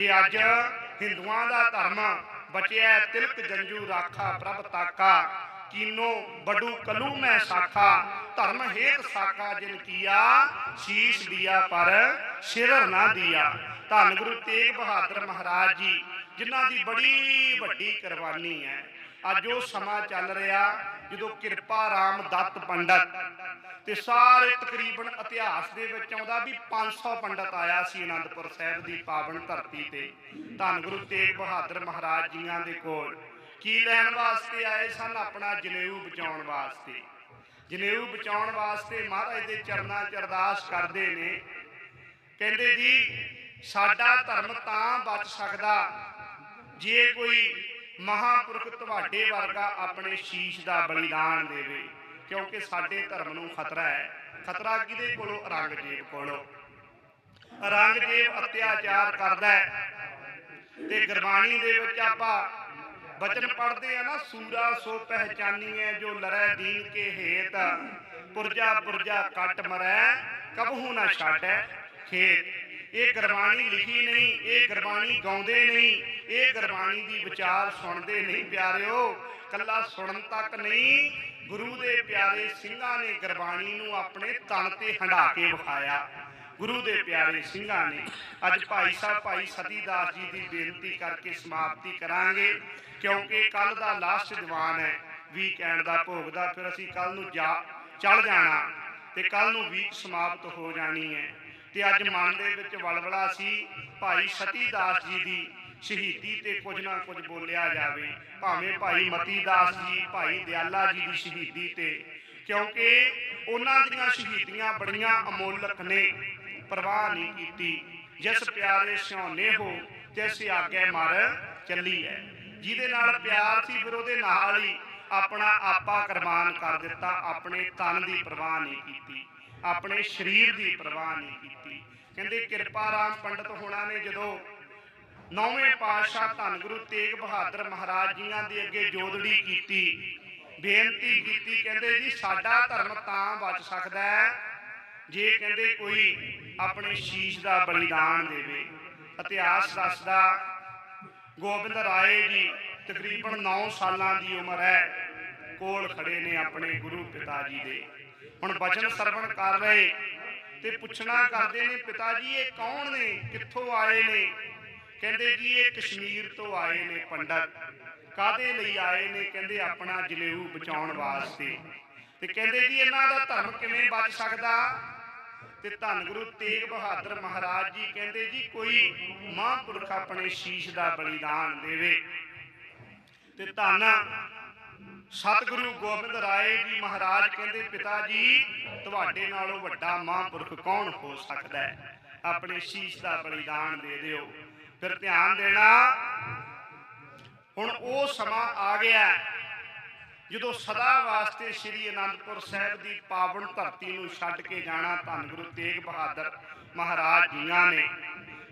ਕਿ ਅੱਜ ਹਿੰਦੂਆਂ ਦਾ ਧਰਮ ਬਚਿਆ ਤਿਲਕ ਜੰਜੂ ਰਾਖਾ ਪ੍ਰਭ ਤਾਕਾ, ਕੀਨੋ ਬਡੂ ਕਲੂ ਮੈਂ ਸਾਖਾ, ਧਰਮ ਹੇਤ ਸਾਖਾ ਜਿਨ ਕੀਆ, ਸ਼ੀਸ਼ ਦਿਆ ਪਰ ਸਿਰ ਨਾ ਦਿਆ। ਧੰਨ ਗੁਰੂ ਤੇਗ ਬਹਾਦਰ ਮਹਾਰਾਜ ਜੀ, ਜਿਨ੍ਹਾਂ ਦੀ ਬੜੀ ਵੱਡੀ ਕੁਰਬਾਨੀ ਹੈ। ਅੱਜ ਉਹ ਸਮਾਂ ਚੱਲ ਰਿਹਾ ਜਦੋਂ ਕਿਰਪਾ ਰਾਮ ਦੱਤ ਪੰਡਤ। ਤੇ ਸਾਰੇ ਤਕਰੀਬਨ ਇਤਿਹਾਸ ਦੇ ਵਿੱਚ ਆਉਂਦਾ ਵੀ 500 ਪੰਡਤ ਆਇਆ ਸੀ ਅਨੰਦਪੁਰ ਸਾਹਿਬ ਦੀ ਪਾਵਨ ਧਰਤੀ ਤੇ। ਧੰਨ ਗੁਰੂ ਤੇਗ ਬਹਾਦਰ ਮਹਾਰਾਜ ਜੀਆਂ ਦੇ ਕੋਲ। ਕੀ ਲੈਣ ਵਾਸਤੇ ਆਏ ਸਨ? ਆਪਣਾ ਜਨੇਊ ਬਚਾਉਣ ਵਾਸਤੇ। ਜਨੇਊ ਬਚਾਉਣ ਵਾਸਤੇ ਮਹਾਰਾਜ ਦੇ ਚਰਨਾਂ 'ਚ ਅਰਦਾਸ ਕਰਦੇ ਨੇ। ਕਹਿੰਦੇ ਜੀ, ਸਾਡਾ ਧਰਮ ਤਾਂ ਬਚ ਸਕਦਾ। ਜੇ ਕੋਈ ਮਹਾਪੁਰਖ ਤੁਹਾਡੇ ਵਰਗਾ ਆਪਣੇ ਸ਼ੀਸ਼ ਦਾ ਬਲੀਦਾਨ ਦੇਵੇ, ਕਿਉਂਕਿ ਸਾਡੇ ਧਰਮ ਨੂੰ ਖਤਰਾ ਹੈ। ਖਤਰਾ ਕਿਹਦੇ ਕੋਲੋਂ? ਔਰੰਗਜ਼ੇਬ ਕੋਲੋਂ। ਔਰੰਗਜ਼ੇਬ ਅਤਿਆਚਾਰ ਕਰਦਾ ਹੈ। ਤੇ ਗੁਰਬਾਣੀ ਦੇ ਵਿੱਚ ਆਪਾਂ ਬਚਨ ਪੜ੍ਹਦੇ ਆ ਨਾ, ਸੂਰਾ ਸੋ ਪਹਿਚਾਨੀਐ ਜੋ ਲਰੈ ਦੀਨ ਕੇ ਹੇਤ, ਪੁਰਜਾ ਪੁਰਜਾ ਕੱਟ ਮਰੈ, ਕਬਹੂ ਨਾ ਛਾਟੈ ਖੇਤ। ਇਹ ਗੁਰਬਾਣੀ ਲਿਖੀ ਨਹੀਂ, ਇਹ ਗੁਰਬਾਣੀ ਗਾਉਂਦੇ ਨਹੀਂ, ਇਹ ਗੁਰਬਾਣੀ ਦੀ ਵਿਚਾਰ ਸੁਣਦੇ ਨਹੀਂ ਪਿਆਰਿਓ ਕੱਲਾ ਸੁਣਨ ਤੱਕ ਨਹੀਂ, ਗੁਰੂ ਦੇ ਪਿਆਰੇ ਸਿੰਘਾਂ ਨੇ ਗੁਰਬਾਣੀ ਨੂੰ ਆਪਣੇ ਤਨ ਤੇ ਹੰਢਾ ਕੇ ਵਿਖਾਇਆ। ਗੁਰੂ ਦੇ ਪਿਆਰੇ ਸਿੰਘਾਂ ਨੇ ਅੱਜ ਭਾਈ ਸਾਹਿਬ ਭਾਈ ਸਤੀਦਾਸ ਜੀ ਦੀ ਬੇਨਤੀ ਕਰਕੇ ਸਮਾਪਤੀ ਕਰਾਂਗੇ, ਕਿਉਂਕਿ ਕੱਲ ਦਾ ਲਾਸਟ ਦੀਵਾਨ ਹੈ ਵੀਕਐਂਡ ਦਾ ਭੋਗ ਦਾ, ਫਿਰ ਅਸੀਂ ਕੱਲ ਨੂੰ ਜਾ ਚੜ ਜਾਣਾ ਤੇ ਕੱਲ ਨੂੰ ਵੀਕ ਸਮਾਪਤ ਹੋ ਜਾਣੀ ਹੈ। ਤੇ ਅੱਜ ਮਨ ਦੇ ਵਿੱਚ ਵਲਵਲਾ ਸੀ, ਭਾਈ ਸਤੀ ਦਾਸ ਜੀ ਦੀ ਸ਼ਹੀਦੀ ਤੇ ਕੁਝ ਨਾ ਕੁਝ ਬੋਲਿਆ ਜਾਵੇ, ਭਾਵੇਂ ਭਾਈ ਮਤੀ ਦਾਸ ਜੀ, ਭਾਈ ਦਿਆਲਾ ਜੀ ਦੀ ਸ਼ਹੀਦੀ ਤੇ। ਕਿਉਂਕਿ ਉਹਨਾਂ ਦੀਆਂ ਸ਼ਹੀਦੀਆਂ ਬੜੀਆਂ ਅਮੋਲਕ ਨੇ, ਪਰਵਾਹ ਨਹੀਂ ਕੀਤੀ। ਜਿਸ ਪਿਆਰੇ ਸਿਉਨੇ ਹੋ ਤਿਸ ਆਗੇ ਮਰ ਚੱਲੀ ਹੈ ਜਿਹਦੇ ਨਾਲ ਪਿਆਰ ਸੀ, ਫਿਰ ਉਹਦੇ ਨਾਲ ਹੀ ਆਪਣਾ ਆਪਾ ਕੁਰਬਾਨ ਕਰ ਦਿੱਤਾ, ਆਪਣੇ ਤਨ ਦੀ ਪਰਵਾਹ ਨਹੀਂ ਕੀਤੀ। ਆਪਣੇ ਸਰੀਰ ਦੀ ਪਰਵਾਹ ਨਹੀਂ ਕੀਤੀ। ਕਹਿੰਦੇ ਕਿਰਪਾ ਰਾਮ ਪੰਡਤ ਹੋਣਾ ਨੇ ਜਦੋਂ ਨੌਵੇਂ ਪਾਤਸ਼ਾਹ ਧੰਨ ਗੁਰੂ ਤੇਗ ਬਹਾਦਰ ਮਹਾਰਾਜ ਜੀਆਂ ਦੇ ਅੱਗੇ ਜੋਦੜੀ ਕੀਤੀ, ਬੇਨਤੀ ਕੀਤੀ, ਕਹਿੰਦੇ ਜੀ ਸਾਡਾ ਧਰਮ ਤਾਂ ਬਚ ਸਕਦਾ ਹੈ ਜੇ ਕਹਿੰਦੇ ਕੋਈ ਆਪਣੇ ਸ਼ੀਸ਼ ਦਾ ਬਲੀਦਾਨ ਦੇਵੇ, ਇਤਿਹਾਸ ਦੱਸਦਾ, ਗੋਬਿੰਦ ਰਾਏ ਜੀ ਤਕਰੀਬਨ 9 ਸਾਲਾਂ ਦੀ ਉਮਰ ਹੈ, ਕੋਲ ਖੜੇ ਨੇ ਆਪਣੇ ਗੁਰੂ ਪਿਤਾ ਜੀ ਦੇ। ਹੁਣ ਬਚਨ ਸਰਵਣ ਕਰ ਰਹੇ। ਤੇ ਪੁੱਛਣਾ ਕਰਦੇ ਨੇ, ਪਿਤਾ ਜੀ, ਇਹ ਕੌਣ ਨੇ? ਕਿੱਥੋਂ ਆਏ ਨੇ? ਕਹਿੰਦੇ ਜੀ, ਇਹ ਕਸ਼ਮੀਰ ਤੋਂ ਆਏ ਨੇ ਪੰਡਤ। ਕਾਦੇ ਲਈ ਆਏ ਨੇ? ਕਹਿੰਦੇ ਆਪਣਾ ਜਨੇਊ ਬਚਾਉਣ ਵਾਸਤੇ। ਤੇ ਕਹਿੰਦੇ ਜੀ, ਇਹਨਾਂ ਦਾ ਧਰਮ ਕਿਵੇਂ ਬਚ ਸਕਦਾ? ਤੇ ਧੰਨ ਗੁਰੂ ਤੇਗ ਬਹਾਦਰ ਮਹਾਰਾਜ ਜੀ ਕਹਿੰਦੇ ਜੀ, ਕੋਈ ਮਹਾਂਪੁਰਖ ਆਪਣੇ ਸ਼ੀਸ਼ ਦਾ ਬਲੀਦਾਨ ਦੇਵੇ। ਤੇ ਧੰਨ ਸਤਿਗੁਰੂ ਗੋਬਿੰਦ ਰਾਏ ਜੀ ਮਹਾਰਾਜ ਕਹਿੰਦੇ, ਪਿਤਾ ਜੀ, ਤੁਹਾਡੇ ਨਾਲੋਂ ਵੱਡਾ ਮਹਾਂਪੁਰਖ ਕੌਣ ਹੋ ਸਕਦਾ ਹੈ? ਆਪਣੇ ਸ਼ੀਸ਼ ਦਾ ਬਲੀਦਾਨ ਦੇ ਦਿਓ। ਫਿਰ ਧਿਆਨ ਦੇਣਾ, ਹੁਣ ਉਹ ਸਮਾਂ ਆ ਗਿਆ ਜਦੋਂ ਸਦਾ ਵਾਸਤੇ ਸ੍ਰੀ ਅਨੰਦਪੁਰ ਸਾਹਿਬ ਦੀ ਪਾਵਨ ਧਰਤੀ ਨੂੰ ਛੱਡ ਕੇ ਜਾਣਾ ਧੰਨ ਗੁਰੂ ਤੇਗ ਬਹਾਦਰ ਮਹਾਰਾਜ ਜੀਆਂ ਨੇ।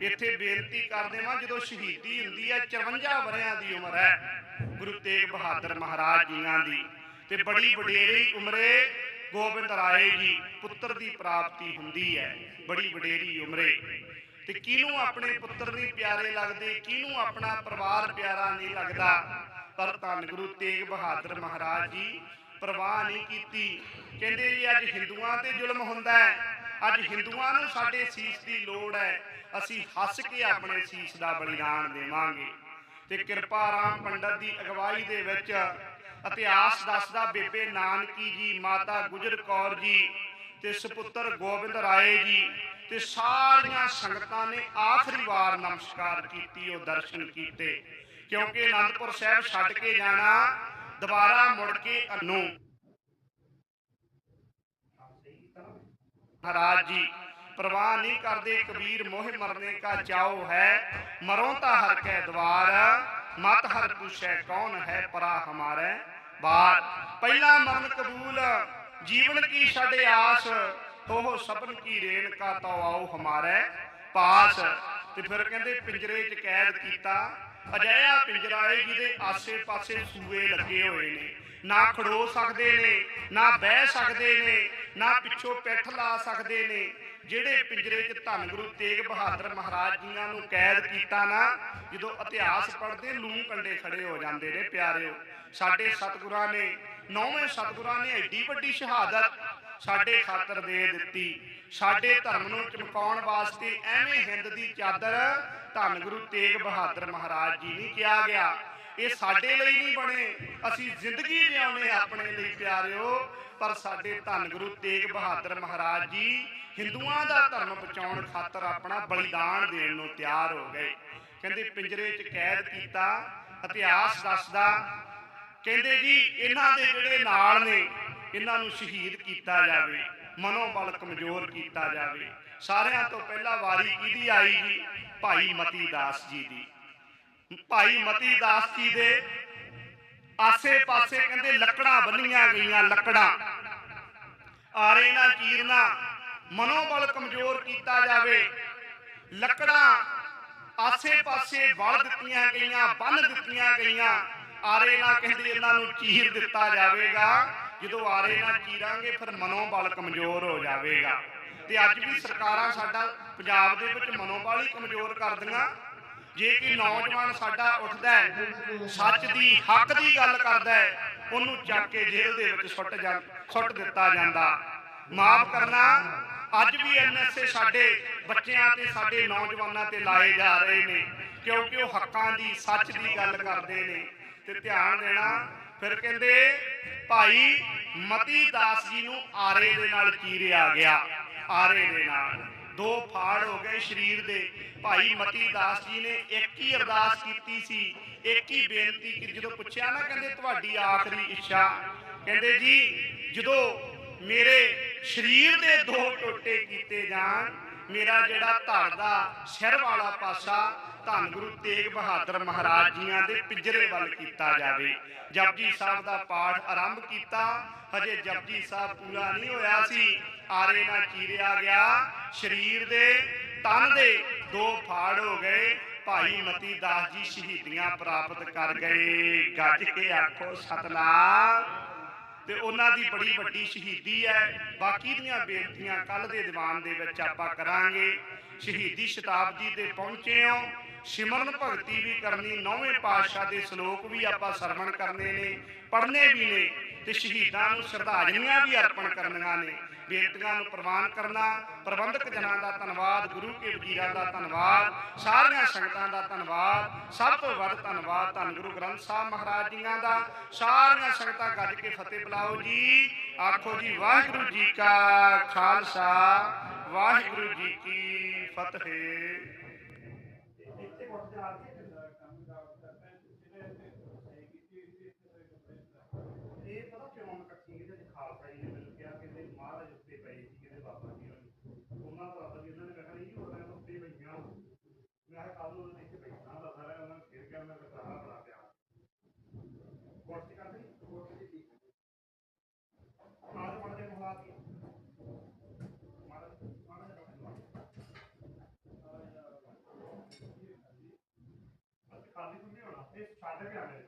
ਇੱਥੇ ਬੇਨਤੀ ਕਰਦੇ ਹਾਂ ਜਦੋਂ ਸ਼ਹੀਦੀ ਹੁੰਦੀ ਹੈ 54 ਵਰਿਆਂ ਦੀ ਉਮਰ ਹੈ, ਗੁਰੂ ਤੇਗ ਬਹਾਦਰ ਮਹਾਰਾਜ ਜੀਆਂ ਦੀ। ਤੇ ਬੜੀ ਵਡੇਰੀ ਉਮਰੇ ਗੋਬਿੰਦ ਰਾਏ ਜੀ, ਪੁੱਤਰ ਦੀ ਪ੍ਰਾਪਤੀ ਹੁੰਦੀ ਹੈ, ਬੜੀ ਵਡੇਰੀ ਉਮਰੇ। ਤੇ ਕਿਹਨੂੰ ਆਪਣੇ ਪੁੱਤਰ ਨਹੀਂ ਪਿਆਰੇ ਲੱਗਦੇ, ਕਿਹਨੂੰ ਆਪਣਾ ਪਰਿਵਾਰ ਪਿਆਰਾ ਨਹੀਂ ਲੱਗਦਾ? ਪਰ ਧੰਨ ਗੁਰੂ ਤੇਗ ਬਹਾਦਰ ਮਹਾਰਾਜ ਜੀ, ਪਰਵਾਹ ਨਹੀਂ ਕੀਤੀ। ਕਹਿੰਦੇ ਜੀ, ਅੱਜ ਹਿੰਦੂਆਂ ਤੇ ਜ਼ੁਲਮ ਹੁੰਦਾ ਹੈ ਅੱਜ ਹਿੰਦੂਆਂ ਨੂੰ ਸਾਡੇ ਸੀਸ ਦੀ ਲੋੜ ਹੈ। ਅਸੀਂ ਹੱਸ ਕੇ ਆਪਣੇ ਸੀਸ ਦਾ ਬਲੀਦਾਨ ਦੇਵਾਂਗੇ। ਤੇ ਕਿਰਪਾ ਰਾਮ ਪੰਡਤ ਦੀ ਅਗਵਾਈ ਦੇ ਵਿੱਚ ਇਤਿਹਾਸ ਦੱਸਦਾ, ਬੇਬੇ ਨਾਨਕੀ ਜੀ, ਮਾਤਾ ਗੁਜਰ ਕੌਰ ਜੀ ਤੇ ਸੁਪੁੱਤਰ ਗੋਬਿੰਦ ਰਾਏ ਜੀ ਤੇ ਸਾਰੀਆਂ ਸੰਗਤਾਂ ਨੇ ਆਖਰੀ ਵਾਰ ਨਮਸਕਾਰ ਕੀਤੀ, ਉਹ ਦਰਸ਼ਨ ਕੀਤੇ। ਕਿਉਂਕਿ ਅਨੰਦਪੁਰ ਸਾਹਿਬ ਛੱਡ ਕੇ ਜਾਣਾ, ਦੁਬਾਰਾ ਮੁੜ ਕੇ ਅਨੂ। ਮਹਾਰਾਜ ਜੀ, ਪ੍ਰਵਾਹ ਨਹੀਂ ਕਰਦੇ, ਕਬੀਰ ਮੋਹ ਮਰਨੇ ਕਾ ਚਾਉ ਹੈ। ਮਰੋ ਤਾਂ ਹਰ ਕੈ ਦਵਾਰ, ਮਤ ਹਰ ਪੁੱਛੈ ਕੌਣ ਹੈ ਪਰਾ ਹਮਾਰੇ। ਬਾਰ ਪਹਿਲਾ ਮਰਨ ਕਬੂਲ, ਜੀਵਨ ਕੀ ਸਾਡੇ ਆਸ ਉਹ ਸਭਨ ਕੀ ਰੇਨ ਕਾ ਤੋ ਆਓ ਹਮਾਰੇ। ਪਾਸ, ਤੇ ਫਿਰ ਕਹਿੰਦੇ ਪਿੰਜਰੇ 'ਚ ਕੈਦ ਕੀਤਾ। ਅਜਿਹਾ ਪਿੰਜਰਾ ਹੈ ਜਿਹਦੇ ਆਸੇ-ਪਾਸੇ ਸੂਏ ਲੱਗੇ ਹੋਏ ਨੇ। ਨਾ ਖੜੋ ਸਕਦੇ ਨੇ, ਨਾ ਬਹਿ ਸਕਦੇ ਨੇ, ਨਾ ਪਿੱਛੋਂ ਪਿੱਠ ਲਾ ਸਕਦੇ ਨੇ। ਜਿਹੜੇ ਪਿੰਜਰੇ 'ਚ ਧੰਨ ਗੁਰੂ ਤੇਗ ਬਹਾਦਰ ਮਹਾਰਾਜ ਜੀਆਂ ਨੂੰ ਕੈਦ ਕੀਤਾ ਨਾ, ਜਦੋਂ ਇਤਿਹਾਸ ਪੜ੍ਹਦੇ ਲੂੰ ਕੰਡੇ ਖੜੇ ਹੋ ਜਾਂਦੇ ਨੇ, ਪਿਆਰਿਓ। ਸਾਡੇ ਸਤਿਗੁਰਾਂ ਨੇ, ਨੌਵੇਂ ਸਤਿਗੁਰਾਂ ਨੇ ਐਡੀ ਵੱਡੀ ਸ਼ਹਾਦਤ ਸਾਡੇ ਖਾਤਰ ਦੇ ਦਿੱਤੀ। ਸਾਡੇ ਧਰਮ ਨੂੰ ਚਮਕਾਉਣ ਵਾਸਤੇ ਐਵੇਂ ਹਿੰਦ ਦੀ ਚਾਦਰ ਧੰਨ ਗੁਰੂ ਤੇਗ ਬਹਾਦਰ ਮਹਾਰਾਜ ਜੀ ਨਹੀਂ ਕਿਹਾ ਗਿਆ। ਇਹ ਸਾਡੇ ਲਈ ਨਹੀਂ ਬਣੇ। ਅਸੀਂ ਜ਼ਿੰਦਗੀ ਜਿਉਣੇ ਆਪਣੇ ਲਈ ਪਿਆਰਿਓ, ਪਰ ਸਾਡੇ ਧੰਨ ਗੁਰੂ ਤੇਗ ਬਹਾਦਰ ਮਹਾਰਾਜ ਜੀ ਹਿੰਦੂਆਂ ਦਾ ਧਰਮ ਬਚਾਉਣ ਖਾਤਰ ਆਪਣਾ ਬਲੀਦਾਨ ਦੇਣ ਨੂੰ ਤਿਆਰ ਹੋ ਗਏ। ਕਹਿੰਦੇ ਪਿੰਜਰੇ 'ਚ ਕੈਦ ਕੀਤਾ, ਇਤਿਹਾਸ ਦੱਸਦਾ। ਕਹਿੰਦੇ ਜੀ ਇਹਨਾਂ ਦੇ ਜਿਹੜੇ ਨਾਲ ਨੇ, ਇਹਨਾਂ ਨੂੰ ਸ਼ਹੀਦ ਕੀਤਾ ਜਾਵੇ, ਮਨੋਬਲ ਕਮਜ਼ੋਰ ਕੀਤਾ ਜਾਵੇ। ਸਾਰਿਆਂ ਤੋਂ ਪਹਿਲਾਂ ਵਾਰੀ ਕਿਹਦੀ ਆਈ ਜੀ? ਭਾਈ ਮਤੀ ਦਾਸ ਜੀ ਦੀ। ਭਾਈ ਮਤੀ ਦਾਸ ਜੀ ਦੇ ਆਸੇ-ਪਾਸੇ ਕਹਿੰਦੇ ਲੱਕੜਾਂ ਬੰਨੀਆਂ ਗਈਆਂ, ਲੱਕੜਾਂ। ਆਰੇ ਨਾ ਚੀਰਨਾ ਮਨੋਬਲ ਕਮਜ਼ੋਰ ਕੀਤਾ ਜਾਵੇ। ਲੱਕੜਾਂ ਆਸੇ-ਪਾਸੇ ਵਲ ਦਿੱਤੀਆਂ ਗਈਆਂ, ਬੰਨ ਦਿੱਤੀਆਂ ਗਈਆਂ। ਆਰੇ ਨਾ ਕਹਿੰਦੇ ਇਹਨਾਂ ਨੂੰ ਚੀਰ ਦਿੱਤਾ ਜਾਵੇਗਾ। ਜਦੋਂ ਆਰੇ ਨਾ ਚੀਰਾਂਗੇ, ਫਿਰ ਮਨੋਬਲ ਕਮਜ਼ੋਰ ਹੋ ਜਾਵੇਗਾ। ਤੇ ਅੱਜ ਵੀ ਸਰਕਾਰਾਂ ਸਾਡਾ ਪੰਜਾਬ ਦੇ ਵਿੱਚ ਮਨੋਬਲ ਹੀ ਕਮਜ਼ੋਰ ਕਰਦੀਆਂ। ਜੇ ਕਿ ਨੌਜਵਾਨ ਸਾਡਾ ਉੱਠਦਾ ਹੈ, ਸੱਚ ਦੀ ਹੱਕ ਦੀ ਗੱਲ ਕਰਦਾ ਹੈ, ਉਹਨੂੰ ਚੱਕ ਕੇ ਜੇਲ੍ਹ ਦੇ ਵਿੱਚ ਸੁੱਟ ਜਾਂ ਸੁੱਟ ਦਿੱਤਾ ਜਾਂਦਾ। ਮਾਫ ਕਰਨਾ, ਅੱਜ ਵੀ ਐਨਐਸਏ ਸਾਡੇ ਬੱਚਿਆਂ ਤੇ, ਸਾਡੇ ਨੌਜਵਾਨਾਂ ਤੇ ਲਾਏ ਜਾ ਰਹੇ ਨੇ, ਕਿਉਂਕਿ ਉਹ ਹੱਕਾਂ ਦੀ, ਸੱਚ ਦੀ ਗੱਲ ਕਰਦੇ ਨੇ। ਤੇ ਧਿਆਨ ਦੇਣਾ, ਫਿਰ ਕਹਿੰਦੇ, ਭਾਈ ਮਤੀ ਦਾਸ ਜੀ ਨੂੰ ਆਰੇ ਦੇ ਨਾਲ ਚੀਰਿਆ ਗਿਆ, ਆਰੇ ਦੇ ਨਾਲ। ਦੋ ਫਾੜ ਹੋ ਗਏ ਸਰੀਰ ਦੇ। ਭਾਈ ਮਤੀ ਦਾਸ ਜੀ ਨੇ ਇੱਕ ਹੀ ਅਰਦਾਸ ਕੀਤੀ ਸੀ। ਇੱਕ ਹੀ ਬੇਨਤੀ ਕਿ ਜਦੋਂ ਪੁੱਛਿਆ ਨਾ, ਕਹਿੰਦੇ ਤੁਹਾਡੀ ਆਖਰੀ ਇੱਛਾ। ਕਹਿੰਦੇ ਜੀ, ਜਦੋਂ ਮੇਰੇ ਸਰੀਰ ਦੇ ਦੋ ਟੋਟੇ ਕੀਤੇ ਜਾਣ, ਮੇਰਾ ਜਿਹੜਾ ਧੜ ਦਾ ਸਿਰ ਵਾਲਾ ਪਾਸਾ ਧੰਨ ਗੁਰੂ ਤੇਗ ਬਹਾਦਰ ਮਹਾਰਾਜ ਜੀਆਂ ਦੇ ਪਿੰਜਰੇ ਵੱਲ ਕੀਤਾ ਜਾਵੇ। ਜਪਜੀ ਸਾਹਿਬ ਦਾ ਪਾਠ ਆਰੰਭ ਕੀਤਾ। ਹਜੇ ਜਪਜੀ ਸਾਹਿਬ ਪੂਰਾ ਨਹੀਂ ਹੋਇਆ ਸੀ। ਆਰੇ ਨਾਲ ਚੀਰਿਆ ਗਿਆ। ਸਰੀਰ ਦੇ ਤਨ ਦੇ ਦੋ ਫਾੜ ਹੋ ਗਏ। ਭਾਈ ਮਤੀ ਦਾਸ ਜੀ ਸ਼ਹੀਦੀਆਂ ਪ੍ਰਾਪਤ ਕਰ ਗਏ। ਗੱਜ ਕੇ ਆਖੋ, ਸਤਨਾਮ। ਤੇ ਉਹਨਾਂ ਦੀ ਬੜੀ ਵੱਡੀ ਸ਼ਹੀਦੀ ਹੈ। ਬਾਕੀ ਦੀਆਂ ਬੇਨਤੀਆਂ ਕੱਲ ਦੇ ਦੀਵਾਨ ਦੇ ਵਿੱਚ ਆਪਾਂ ਕਰਾਂਗੇ। ਸ਼ਹੀਦੀ ਸ਼ਤਾਬਦੀ ਤੇ ਪਹੁੰਚੇ ਹੋ। ਸਿਮਰਨ ਭਗਤੀ ਵੀ ਕਰਨੀ, ਨੌਵੇਂ ਪਾਤਸ਼ਾਹ ਦੇ ਸ਼ਲੋਕ ਵੀ ਆਪਾਂ ਸਰਵਣ ਕਰਨੇ ਨੇ, ਪੜ੍ਹਨੇ ਵੀ ਨੇ ਤੇ ਸ਼ਹੀਦਾਂ ਨੂੰ ਸ਼ਰਧਾਂਜਲੀਆਂ ਵੀ ਅਰਪਣ ਕਰਨੀਆਂ ਨੇ। ਬੇਨਤੀਆਂ ਨੂੰ ਪ੍ਰਵਾਨ ਕਰਨਾ, ਪ੍ਰਬੰਧਕ ਜਨਾਂ ਦਾ ਧੰਨਵਾਦ, ਗੁਰੂ ਕੇ ਵਜ਼ੀਰਾਂ ਦਾ ਧੰਨਵਾਦ, ਸਾਰੀਆਂ ਸੰਗਤਾਂ ਦਾ ਧੰਨਵਾਦ, ਸਭ ਤੋਂ ਵੱਧ ਧੰਨਵਾਦ ਧੰਨ ਗੁਰੂ ਗ੍ਰੰਥ ਸਾਹਿਬ ਮਹਾਰਾਜ ਜੀਆਂ ਦਾ। ਸਾਰੀਆਂ ਸੰਗਤਾਂ ਗੱਜ ਕੇ ਫਤਿਹ ਬੁਲਾਓ ਜੀ। ਆਖੋ ਜੀ, ਵਾਹਿਗੁਰੂ ਜੀ ਕਾ ਖਾਲਸਾ, ਵਾਹਿਗੁਰੂ ਜੀ ਕੀ ਫਤਿਹ ਇਹ ਪਤਾ ਕਿਉਂ ਮੈਂ ਕੱਟੀ ਇਹਦੇ ਚ ਖਾਲਸਾ ਜੀ ਨੇ ਮੈਨੂੰ ਕਿਹਾ ਕਿ ਇਹਦੇ ਮਹਾਰਾਜ ਉੱਤੇ ਪਏ ਸੀ ਕਿਤੇ ਬਾਬਾ ਜੀ ਹੋਣੀ ਉਹਨਾਂ ਦਾ ਬਾਬਾ ਜੀ ਉਹਨਾਂ ਨੇ ਕਿਹਾ ਨਹੀਂ ਉਹਨਾਂ ਨੇ ਉੱਤੇ ਪਈਆਂ ਮੈਂ ਕਿਹਾ ਕੱਲ ਨੂੰ ਦੇਖ ਕੇ ਬੈਠਾ ਦਾ ਸਾਰਾ ਉਹਨਾਂ ਨੇ ਫਿਰ ਕਿਹਾ ਮੈਂ ਤਾਂ ਸਾਰਾ ਬਣਾ ਪਿਆ ਕੋਰਸ ਕਰਦੇ ਕੋਰਸ ਦੀ ਠੀਕ ਆਜ ਪੜਦੇ ਮੁਲਾਕ ਕੀ ਮਹਾਰਾਜ ਮਹਾਰਾਜ ਅੱਜ ਖਾਲੀ ਨਹੀਂ ਹੋਣਾ ਇਹ ਛੱਡ